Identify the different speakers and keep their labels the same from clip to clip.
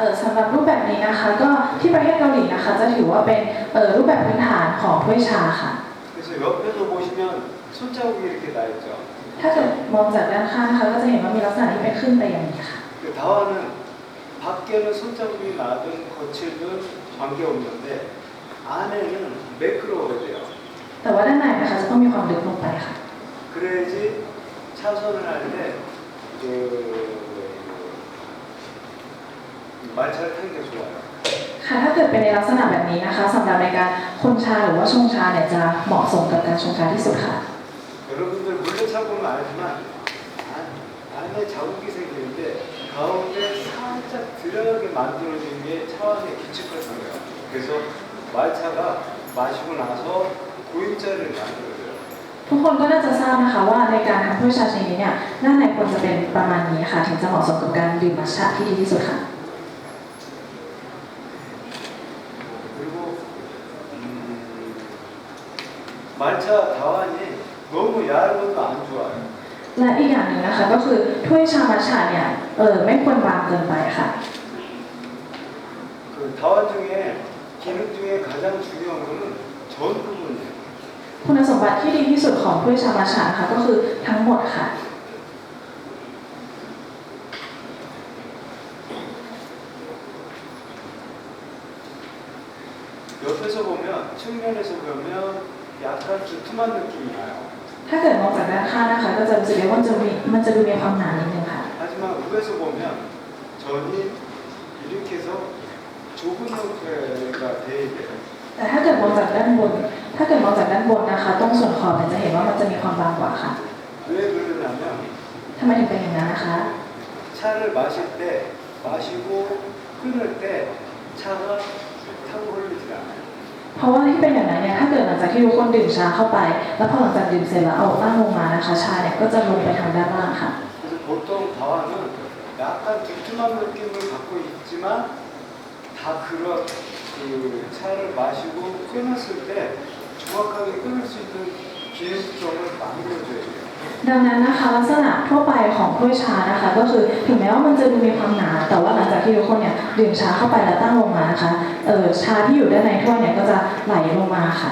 Speaker 1: ออสำหรับรูปแบบนี้นะคะ ก็ที่ประเทศเกาหลีนะคะ จะถือว่าเป็นเออรูปแบบพื้นฐานของถ้วยชาค่ะ
Speaker 2: 그래서 옆에서 보시면 손자국이 이렇게 나 있죠.
Speaker 1: ถ้าเกิดมองจากด้านข้างนะคะก็จะเห็นว่ามีลักษณะที่เป็นขึ้นไปอย่างนี้ค่ะ
Speaker 2: 그 다와는 밖에는 손자국이 나든 거칠든 관계없는데 안에는 매끄러워야 돼요.
Speaker 1: แต่ว่าด้านในนะคะจะต้องมีความลึกลงไปค่ะ
Speaker 2: 그래야지 차선을 할 때 그 말차를 타는 게 좋아요.
Speaker 1: ค่ะถ้าเกิดเป็นในลักษณะแบบนี้นะคะสำหรับในการคนชาหรือว่าชงชาเนี่ยจะเหมาะสมกับการชงชาที่สุดค่ะ
Speaker 2: 여러분들 물레차 보면 알지만 안- 안에 자국이 생기는데 가운데 살짝 드러나게 만들어진 게 차원의 기축화성이에요. 그래서 말차가 마시고 나서 고임자를 만들어줘요.
Speaker 1: ทุกคนก็น่าจะทราบนะคะว่าในการทำถ้วยชาชนิดนี้เนี่ยด้านในควรจะเป็นประมาณนี้ค่ะ ถึงจะเหมาะสมกับการดื่มมัทฉะที่ดีที่สุดค่ะ
Speaker 2: 말차 다완이 너무 얇은 거 안 좋아요.
Speaker 1: และอีกอย่างหนึ่งนะคะก็คือถ้วยชามัทฉะเนี่ยเออไม่ควรบางเกินไปค่ะ
Speaker 2: 그 다완 중에 기능 중에 가장 중요한 거는 전 부분이에요.
Speaker 1: คุณสมบัติที่ดีที่สุดของถ้วยชามัทฉะนะคะก็คือทั้งหมดค่ะ
Speaker 2: 옆에서 보면 측면에서 보면 약간 두툼한 느낌이 나요.
Speaker 1: ถ้าเกิดมองจากด้านข้างนะคะ ก็จะรู้สึกได้ว่ามันจะมีมันจะดูมีความหนานิดนึงค่ะ
Speaker 2: 하지만 위에서 보면 전이 이렇게 해서 좁은 형태가 돼 있대요.
Speaker 1: แต่ถ้าเกิดมองจากด้านบน ถ้าเกิดมองจากด้านบนนะคะ ตรงส่วนขอบเนี่ยจะเห็นว่ามันจะมีความบางกว่าค่ะ
Speaker 2: 왜 그러냐면
Speaker 1: ทำไมถึงเป็นอย่างนั้นนะคะ
Speaker 2: 차를 마실 때 마시고 끊을 때 차가 타고 흘리질 않아요. 요.
Speaker 1: เพราะว่าที่เป็นอย่างนั้นเนี่ย ถ้าเกิดหลังจากที่ทุกคนดื่มชาเข้าไป แล้วพอหลังจากดื่มเสร็จแล้วเอาตั้งลงมานะคะ ชาเนี่ยก็จะลงไปทางด้านล่างค่ะ
Speaker 2: 그래서 보통 다와는 약간 두툼한 느낌을 갖고 있지만 다 그런 그 차를 마시고 끊었을 때 정확하게 끊을 수 있는 기능성을 만들어줘야 돼요.
Speaker 1: ดังนั้นนะคะลักษณะทั่วไปของถ้วยชานะคะ ก็คือถึงแม้ว่ามันจะดูมีความหนา แต่ว่าหลังจากที่ทุกคนเนี่ยดื่มชาเข้าไปแล้วตั้งลงมานะคะเออชาที่อยู่ด้านในถ้วยเนี่ยก็จะไหลลงมาค่ะ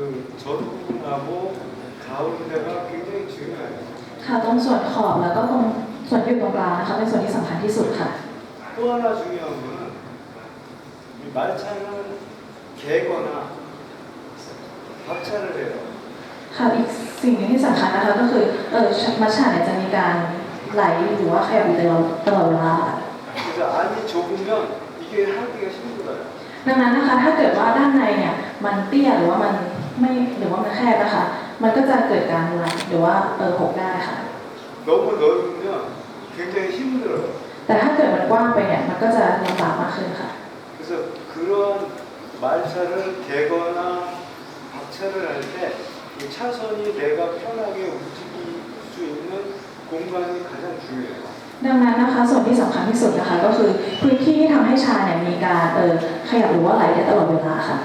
Speaker 2: 그 전부분하고 가운데가 굉장히 중요해요.
Speaker 1: ค่ะตรงส่วนขอบแล้วก็ตรงส่วนที่อยู่ตรงกลางนะคะ เป็นส่วนที่สำคัญที่สุดค่ะ
Speaker 2: 또 하나 중요한 거는 이 말차는 개거나 박차를 해요.
Speaker 1: ค่ะอีกสิ่งหนึ่งที่สำคัญนะคะ ก็คือเออมัชฉะเนี่ยจะมีการไหลหรือว่าขยับอยู่ตลอดตลอดเวลาค่ะ
Speaker 2: 그래서 안이 좁으면 이게 하기가 힘들어요.
Speaker 1: ดังนั้นนะคะ ถ้าเกิดว่าด้านในเนี่ยมันเตี้ยหรือว่ามัน ไม่หรือว่ามันแคบนะคะ มันก็จะเกิดการไหลหรือว่าเออหกได้ค่ะ
Speaker 2: 너무 넓으면 굉장히 힘들어요.
Speaker 1: แต่ถ้าเกิดมันกว้างไปเนี่ยมันก็จะลำบากมากขึ้นค่ะ
Speaker 2: 그래서 그런 말차를 개거나 박차를 할 때 이 차선이 내가 편하게 움직일 수 있는 공간이 가장 중요해요.
Speaker 1: ดังนั้นนะคะส่วนที่สำคัญที่สุดนะคะ ก็คือพื้นที่ที่ทำให้ชาเนี่ยมีการเออขยับหรือว่าไหลได้ตลอดเวลาค่ะ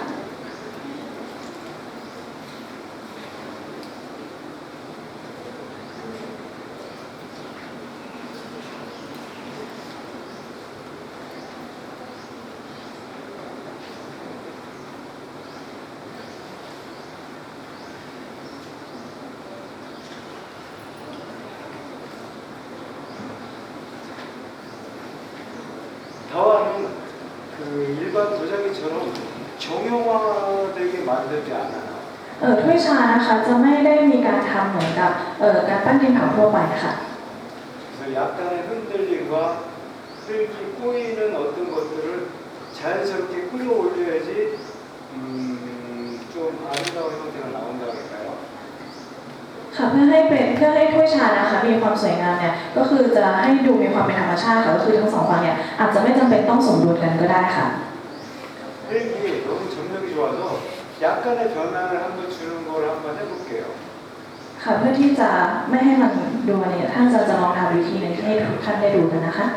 Speaker 2: 일반 도자기처럼 정형화되게 만들지 않아요.
Speaker 1: เออถ้วยชานะคะจะไม่ได้มีการทำเหมือนกับเออการปั้นดินเผาทั่วไปค่ะ
Speaker 2: 그래서 약간의 흔들림과 흙이 꼬이는 어떤 것들을 자연스럽게 끌어올려야지 음, 좀 아름다운 형태가 나온다 그럴까요?
Speaker 1: ค่ะเพื่อให้เป็นเพื่อให้ถ้วยชานะคะมีความสวยงามเนี่ยก็คือจะให้ดูมีความเป็นธรรมชาติค่ะก็คือทั้งสองฝั่งเนี่ยอาจจะไม่จำเป็นต้องสมดุลกันก็ได้ค่ะ
Speaker 2: 흙이 너무 점력이 좋아서 약간의 변화를 한번 주는 걸 한번 해볼게요.
Speaker 1: ค่ะเพื่อที่จะไม่ให้มันดูเนี่ยท่านจะจะลองทำวิธีหนึ่งที่ให้ทุกท่านได้ดูกันนะคะ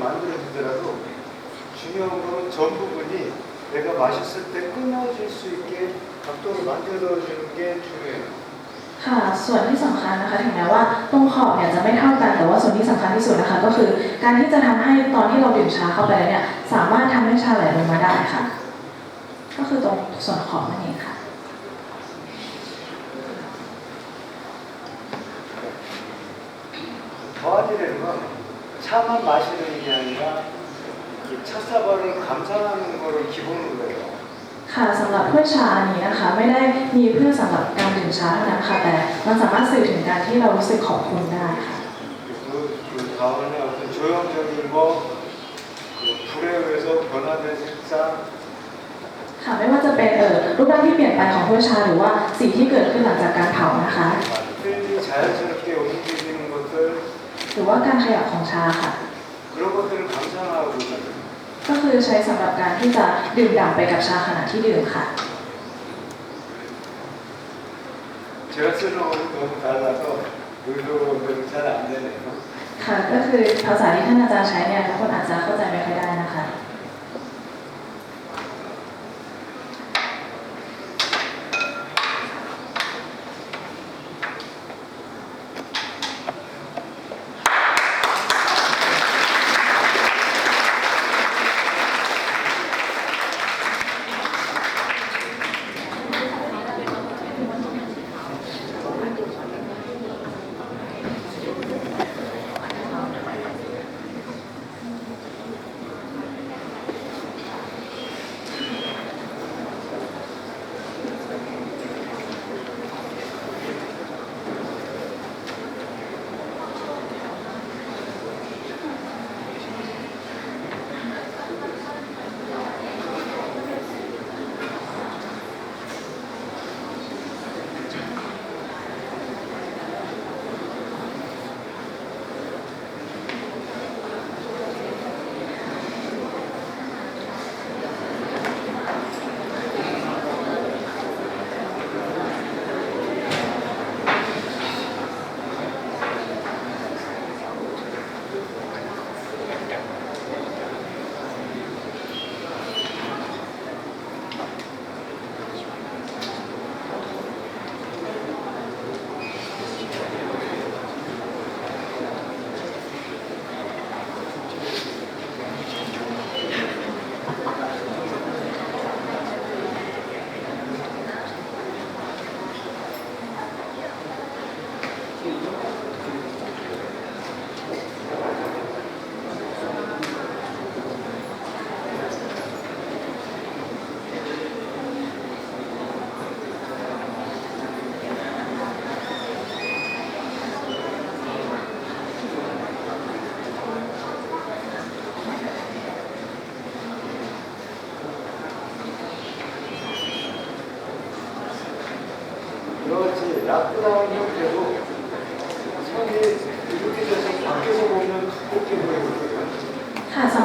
Speaker 2: 만들어지더라도 중요한 거는 전 부분이 내가 마셨을 때 끊어질 수 있게 각도를 만들어주는 게 중요해요.
Speaker 1: ค่ะ ส่วนที่สำคัญนะคะถึงแม้ว่าตรงขอบเนี่ยจะไม่เท่ากัน แต่ว่าส่วนที่สำคัญที่สุดนะคะ ก็คือการที่จะทำให้ตอนที่เราดื่มชาเข้าไปแล้วเนี่ยสามารถทำให้ชาไหลลงมาได้ค่ะ ก็คือตรงส่วนขอบนั่นเองค่ะ
Speaker 2: 차만 마시는 게 아니라 이 차사발을 감상하는 거를 기본으로 해요.
Speaker 1: ค่ะสำหรับถ้วยชาอันนี้นะคะ ไม่ได้มีเพื่อสำหรับการดื่มชาเท่านั้นค่ะ แต่มันสามารถสื่อถึงการที่เรารู้สึกขอบคุณได้ค่ะ
Speaker 2: 그, 그 다음에 어떤 조형적인 거, 그 불에 의해서 변화된 색상,
Speaker 1: ค่ะไม่ว่าจะเป็นเอ่อรูปร่างที่เปลี่ยนไปของถ้วยชาหรือว่าสีที่เกิดขึ้นหลังจากการเผานะคะ
Speaker 2: 흙이 자연스럽게 움직이는 것들,
Speaker 1: หรือว่าการขยับของชาค่ะ
Speaker 2: 그런 것들을 감상하고 있는
Speaker 1: ก็คือใช้สำหรับการที่จะดื่มด่ำไปกับชาขณะที่ดื่มค่ะ
Speaker 2: 제가 쓰는 거는 너무 달라서 의도는 잘 안 되네요.
Speaker 1: ค่ะ ก็คือภาษาที่ท่านอาจารย์ใช้เนี่ยทุกคนอาจจะเข้าใจไม่ค่อยได้นะคะ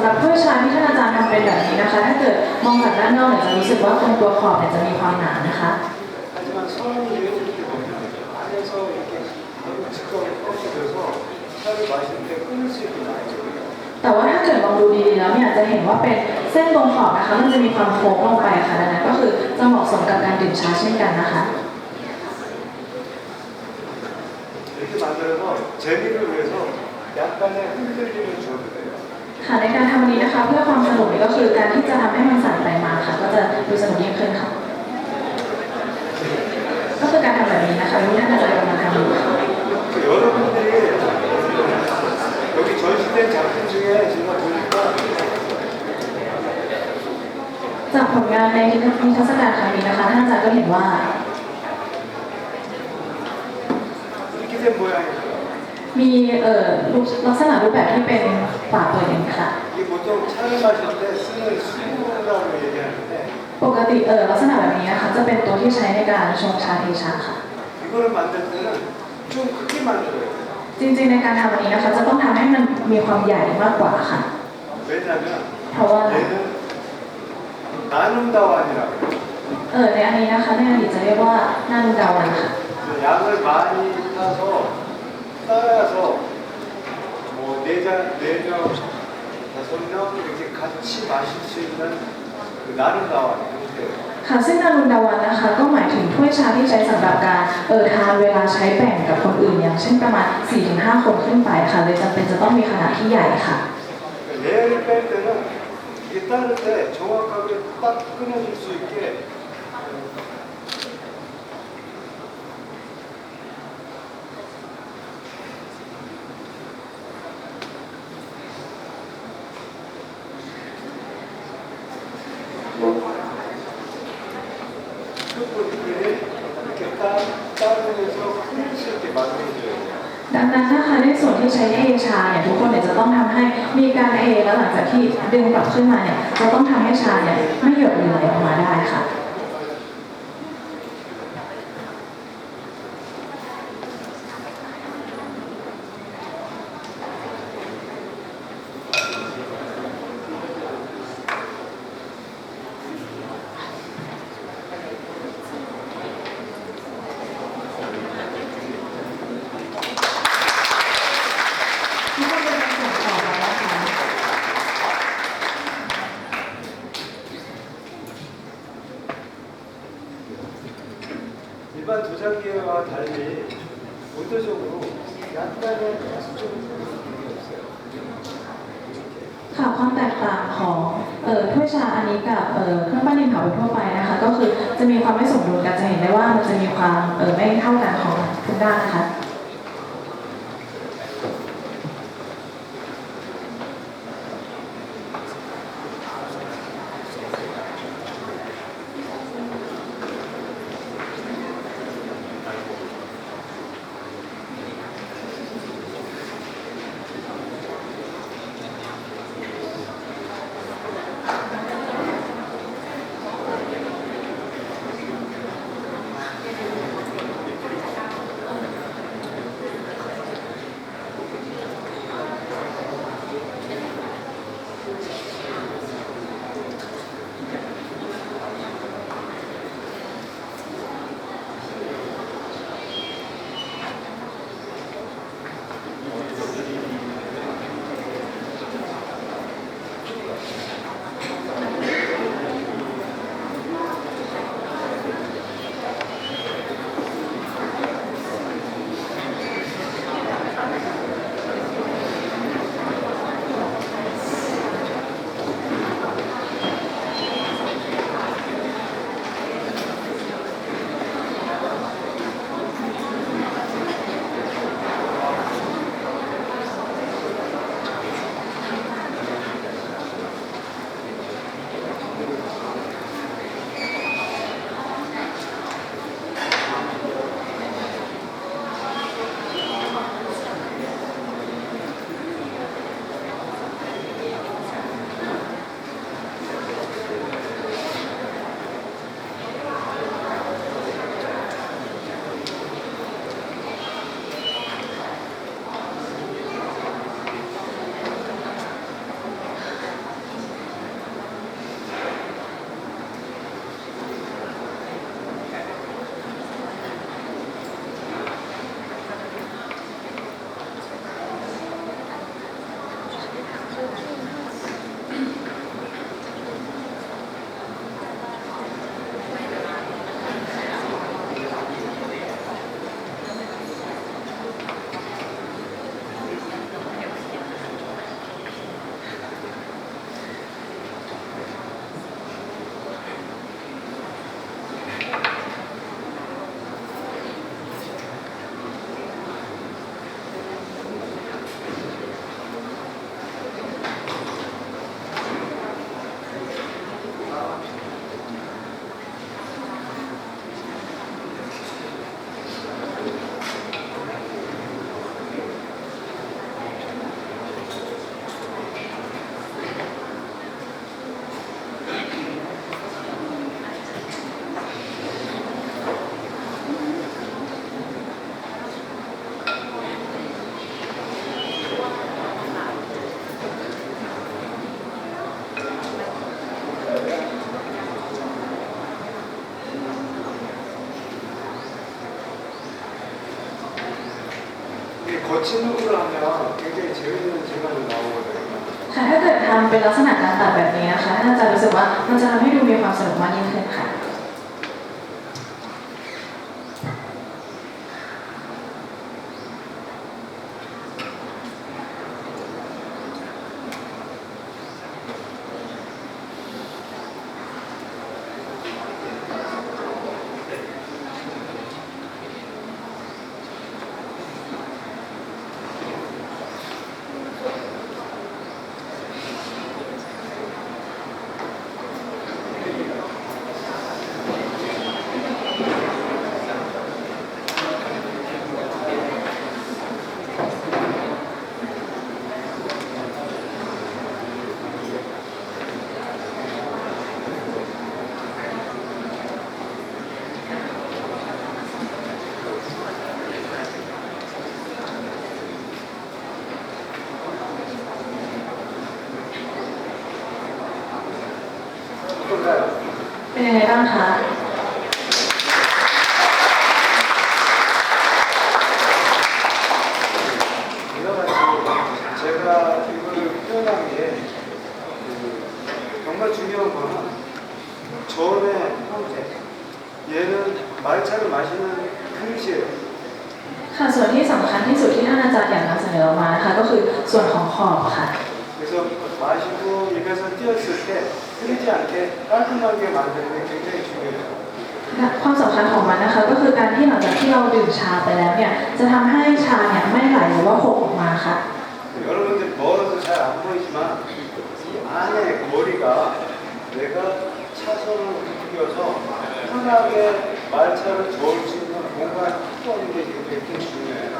Speaker 1: รับถ้วยชาที่ท่านอาจารย์ทำเป็นแบบนี้นะคะ ถ้าเกิดมองจากด้านนอกเนี่ยจะรู้สึกว่าตรงตัวขอบเนี่ยจะมีความหนานะคะ
Speaker 2: 하지만 성인이 이렇게 보면 안에서 이렇게 너무 직각으로 꺾여져서 차를 마실 때 끊을 수 있게 나죠.
Speaker 1: แต่ว่าถ้าเกิดมองดูดีๆแล้วเนี่ยจะเห็นว่าเป็นเส้นตรงขอบนะคะ มันจะมีความโค้งลงไปค่ะดังนั้นก็คือจะเหมาะสมกับการดื่มชาเช่นกันนะคะ
Speaker 2: 이렇게 만들어서 재미를 위해서 약간의 흔들림을 줘도 돼요.
Speaker 1: ค่ะในการทำอันนี้นะคะ เพื่อความสนุกนี่ก็คือการที่จะทำให้มันสั่นไปมาค่ะ ก็จะดูสนุกยิ่งขึ้นค่ะ ก็คือการทำแบบนี้นะคะที่ท่านอาจารย์กำลังทำอยู่ค่ะ
Speaker 2: 그 여러분들이 여기 전시된 작품 중에 제가 보니까
Speaker 1: จากผลงานในนิทรรศการครั้งนี้นะคะท่านอาจารย์ก็เห็นว่า
Speaker 2: 이렇게 된 모양이에요.
Speaker 1: มีเอ่อรูปลักษณะรูปแบบที่เป็นฝาเปิดอย่างนี้ค่ะ
Speaker 2: 이게 보통 차를 마실 때 쓰는 수라고 얘기하는데
Speaker 1: ปกติเออลักษณะแบบนี้นะคะจะเป็นตัวที่ใช้ในการชงชาเทชาค่ะ
Speaker 2: 이거를 만들 때는 좀 크게 만들어야 돼요.
Speaker 1: จริงๆในการทำอันนี้นะคะ จะต้องทำให้มันมีความใหญ่มากกว่าค่ะ
Speaker 2: 왜냐하면
Speaker 1: เพราะว่า
Speaker 2: 얘는 나눔다완이라고
Speaker 1: เออในอันนี้นะคะในอดีตจะเรียกว่านานุดาวันค่ะ
Speaker 2: 양을 많이 타서 따라서 뭐 네장 네명 다섯 명 이렇게 같이 마실 수 있는 그 나눔다완 이렇게
Speaker 1: ค่ะซึ่งนานุดาวันนะคะ ก็หมายถึงถ้วยชาที่ใช้สำหรับการเออทานเวลาใช้แบ่งกับคนอื่นอย่างเช่นประมาณ 4-5 คนขึ้นไปค่ะเลยจำเป็นจะต้องมีขนาดที่ใหญ่ค่ะ
Speaker 2: 레를 뺄 때는 이게 따를 때 정확하게 딱 끊어질 수 있게
Speaker 1: ส่วนที่ใช้เทชาเนี่ยทุกคนเนี่ยจะต้องทำให้มีการเทแล้วหลังจากที่ดึงกลับขึ้นมาเนี่ยจะต้องทำให้ชาเนี่ยไม่หยดมือไหลออกมาได้ค่ะ ทุกคนเป็นส่วนต่อแล้วนะคะ
Speaker 2: 일반 도자기와 달리 의도적으로 약간의 가수적인 부분이 없어요. 이렇게.
Speaker 1: ค่ะความแตกต่างของเอ่อถ้วยชาอันนี้กับเอ่อเครื่องปั้นดินเผาทั่วไปนะคะ ก็คือจะมีความไม่สมดุลกันจะเห็นได้ว่ามันจะมีความเอ่อไม่เท่ากันของทุกด้านนะคะ
Speaker 2: 거친 룩으로 하면 굉장히 재밌는 질감이 나오거든요.
Speaker 1: ค่ะถ้าเกิดทำเป็นลักษณะการตัดแบบนี้นะคะท่านอาจารย์รู้สึกว่ามันจะทำให้ดูมีความสนุกมากยิ่งขึ้นค่ะ เป็นยังไงบ้างคะ
Speaker 2: 이와 같이 제가 이걸 표현한 게 그, 정말 중요한 거는 전의 형태. 얘는 말차를 마시는 그릇이에요.
Speaker 1: ค่ะส่วนที่สำคัญที่สุดที่ท่านอาจารย์อยากนำเสนอออกมานะคะก็คือส่วนของขอบค่ะ
Speaker 2: 깔끔하게 만드는 게 굉장히 중요해요.
Speaker 1: ความสำคัญของมันนะคะก็คือการที่หลังจากที่เราดื่มชาไปแล้วเนี่ยจะทำให้ชาเนี่ยไม่ไหลหรือว่าหกออกมาค่ะ
Speaker 2: 여러분들 멀어서 잘 안 보이지만 이 안에 머리가 내가 차선을 움직여서 편하게 말차를 저을 수 있는 공간을 확보하는 게 굉장히 중요해요.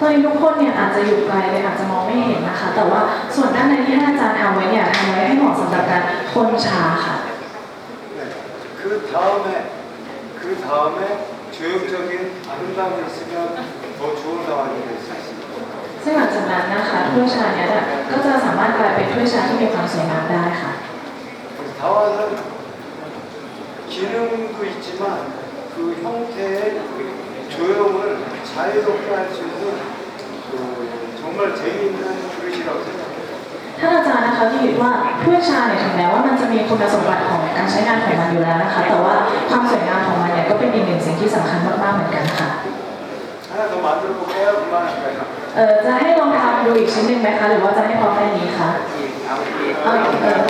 Speaker 1: ตอนนี้ทุกคนเนี่ยอาจจะอยู่ไกลเลยอาจจะมองไม่เห็นนะคะ แต่ว่าส่วนด้านในที่ท่านอาจารย์ทำไว้เนี่ยทำไว้ให้เหมาะสำหรับการคนชาค่ะ
Speaker 2: 네. 그 다음에 그 다음에 조형적인 아름다움이 있으면 더 좋은 상황이 될 수 있습니다.
Speaker 1: ซึ่งหลังจากนั้นนะคะถ้วยชาเนี่ยก็จะสามารถกลายเป็นถ้วยชาที่มีความสวยงามได้ค่ะ
Speaker 2: 그래서 다와는 기능도 있지만 그 형태의 조형을 자유롭게 할 수 있는 그 정말 재미있는 그릇이라고 생각해요.
Speaker 1: ท่านอาจารย์นะคะที่คิดว่าถ้วยชาเนี่ยถึงแม้ว่ามันจะมีคุณสมบัติของการใช้งานของมันอยู่แล้วนะคะ แต่ว่าความสวยงามของมันเนี่ยก็เป็นอีกหนึ่งสิ่งที่สำคัญมากๆเหมือนกันค่ะจะให้ลองทำดูอีกชิ้นหนึ่งไหมคะ หรือว่าจะให้พอแค่นี้คะเอเอ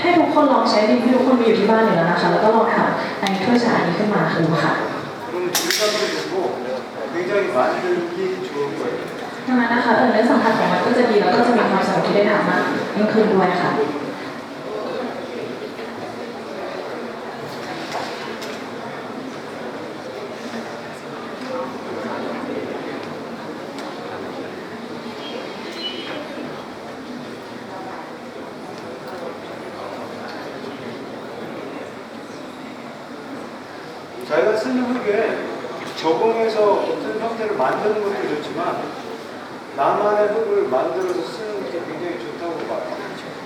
Speaker 1: ให้ทุกคนลองใช้ดีที่ทุกคนมีอยู่ที่บ้านอยู่แล้วนะคะ แล้วก็ลองทำไอ้ถ้วยชานี้ขึ้นมาดูค่ะดังนั้นนะคะเออเนื้อสัมผัสของมันก็จะดีแล้วก็จะมีความสนุกที่ได้ทำมากยิ่งขึ้นด้วยค่ะ
Speaker 2: 어떤 형태를 만드는 것도 좋지만 나만의 흙을 만들어서 쓰는 것도 굉장히 좋다고 봐요.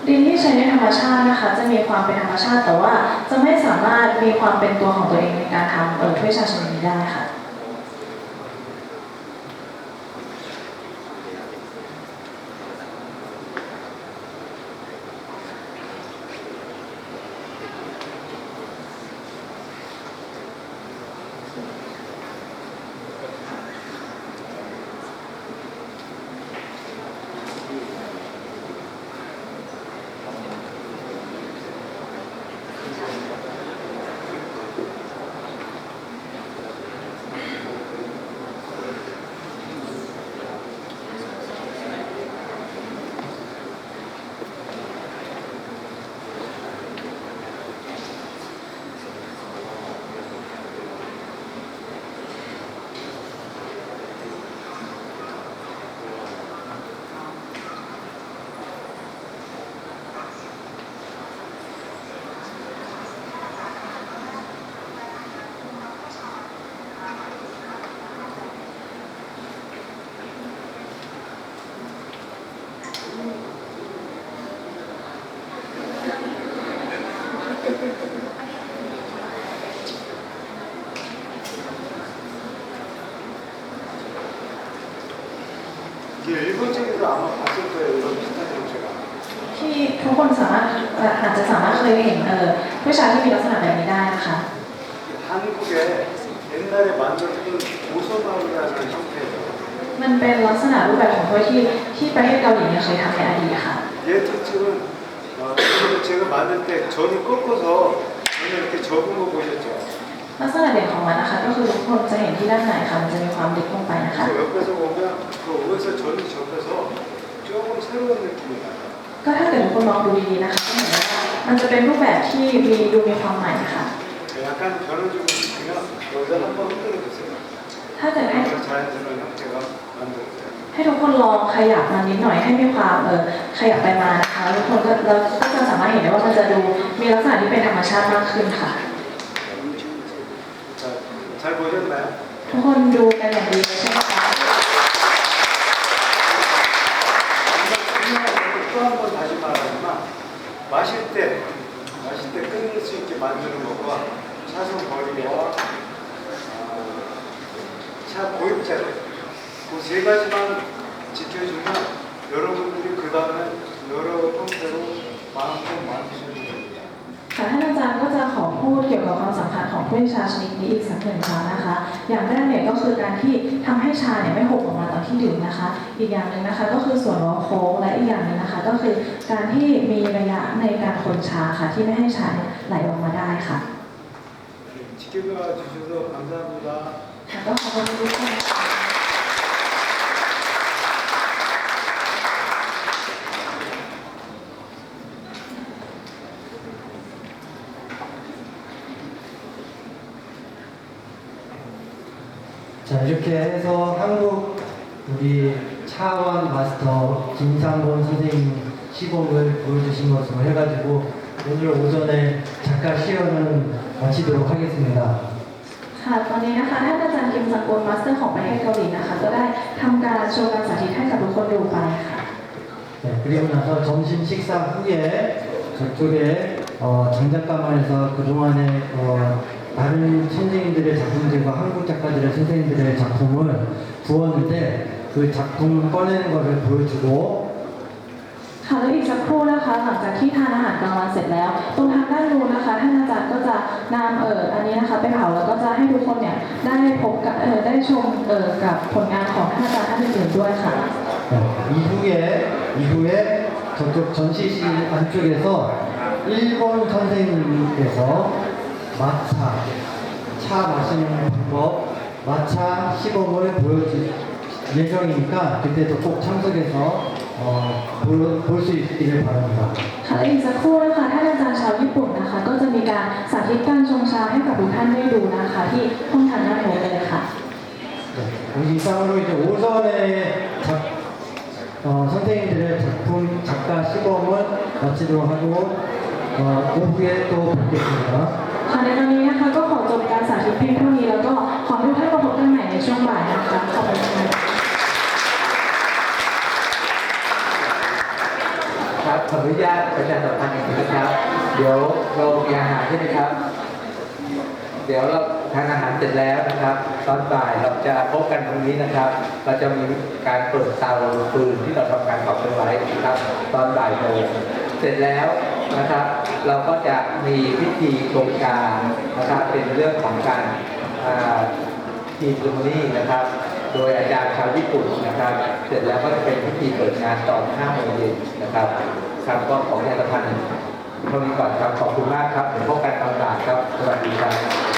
Speaker 1: ดินที่ใช้ในธรรมชาตินะคะ จะมีความเป็นธรรมชาติแต่ว่าจะไม่สามารถมีความเป็นตัวของตัวเองในการทำเออถ้วยชาชนิดนี้ได้ค่ะ เห็นที่ด้านในค่ะมันจะมีความลึกลงไปนะคะ
Speaker 2: 그래서 옆에서 보면 그 위에서 전이 접혀서 조금 새로운 느낌이 나요.
Speaker 1: ก็ถ้าเกิดทุกคนมองดูดีๆนะคะก็เห็นว่ามันจะเป็นรูปแบบที่มีดูมีความใหม่ค่ะ
Speaker 2: 약간 변을 주고 싶으면 여기다 한번 흔들어 보세요.
Speaker 1: ถ้าเกิดให้
Speaker 2: 그런 자연스러운 형태가 만들어져요.
Speaker 1: ให้ทุกคนลองขยับมันนิดหน่อยให้มีความเออขยับไปมานะคะแล้วทุกคนก็เราก็จะสามารถเห็นได้ว่ามันจะดูมีลักษณะที่เป็นธรรมชาติมากขึ้นค่ะ
Speaker 2: 강원도가
Speaker 1: 나를 살다.
Speaker 2: 또한번 다시 말하지만 마실 때 마실 때 끊을 수 있게 만드는 것과 차선 거리와 어, 차 보입자료 그세 가지만 지켜주면 여러분들이 그 다음에 여러 형태로 마음껏 만드실
Speaker 1: ค่ะท่านอาจารย์ก็จะขอพูดเกี่ยวกับความสำคัญของผู้ชาชนิดนี้อีกสักหนึ่งครั้งนะคะ อย่างแรกเนี่ยก็คือการที่ทำให้ชาเนี่ยไม่หกออกมาตอนที่ดื่มนะคะ อีกอย่างหนึ่งนะคะก็คือส่วนล้อโค้งและอีกอย่างหนึ่งนะคะ ก็คือการที่มีระยะในการคนชาค่ะที่ไม่ให้ชาไหลออกมาได้ค่ะขอบคุณทุกท่าน
Speaker 3: 이렇게 해서 한국 우리 차원 마스터 김상곤 선생님 시범을 보여주신 것으로 해가지고 오늘 오전에 작가 시연은 마치도록 하겠습니다.
Speaker 1: ค่ะตอนนี้นะคะท่านอาจารย์กิมซังโกนมาสเตอร์ของประเทศเกาหลีนะคะ ก็ได้ทำการโชว์การสาธิตให้กับทุกคนดูไปค่ะ
Speaker 3: 네, 그리고 나서 점심 식사 후에 저쪽에 어, 장작가만에서 그동안에 어, 다른 선생님들의 작품들과 한국 작가들의 선생님들의 작품을 부었는데 그 작품 꺼내는 것을 보여주고
Speaker 1: ค่ะแล้วอีกสักครู่นะคะ หลังจากที่ทานอาหารกลางวันเสร็จแล้ว ตรงทางด้านนู้นนะคะท่านอาจารย์ก็จะนำเอ่ออันนี้นะคะไปเผาแล้วก็จะให้ทุกคนเนี่ยได้พบกับเอ่อได้ชมเอ่อกับผลงานของท่านอาจารย์ท่านอื่นๆด้วยค่ะ
Speaker 3: 네, 이후에 이후에 저쪽 전시실 안쪽에서 일본 선생님께서 마차 차 마시는 방법 마차 시범을 보여줄 예정이니까 그때도 꼭 참석해서 어, 볼 수 있기를 바랍니다.
Speaker 1: ค่ะและอีกสักครู่นะคะท่านอาจารย์ชาวญี่ปุ่นนะคะ ก็จะมีการสาธิตการชงชาให้กับทุกท่านได้ดูนะคะ ที่ห้องทางด้านโน้นเลยค่ะ
Speaker 3: 네, 이상으로 이제 오전에 작, 어, 선생님들의 작품 작가 시범을 마치도록 하고 어, 오후에 또 뵙겠습니다.
Speaker 1: ค่ะในวันนี้นะคะก็ขอจบการสาธิตเพียงเท่านี้แล้วก็ขอทุกท่านมาพบกันใหม่ในช่วงบ่ายนะคะขอบคุณค่ะ
Speaker 4: ครับขออนุญาตประชาสัมพันธ์อย่างนี้นะครับ เดี๋ยวเรามีอาหารใช่ไหมครับ เดี๋ยวเราทานอาหารเสร็จแล้วนะครับ ตอนบ่ายเราจะพบกันตรงนี้นะครับ เราจะมีการเปิดเตาฟืนที่เราทำการเผากันไว้ครับ ตอนบ่ายโมงเสร็จแล้ว นะครับ เราก็จะมีพิธีโครงการนะครับเป็นเรื่องของการทีมลูมนี่นะครับ โดยอาจารย์ชาวญี่ปุ่นนะครับ เสร็จแล้วก็จะเป็นพิธีเปิดงานตอน5โมงเย็นนะครับครับก็ขอแค่ละพันเท่านี้ก่อนครับขอบคุณมากครับเดี๋ยวพบกันตอนบ่ายครับสวัสดีครับ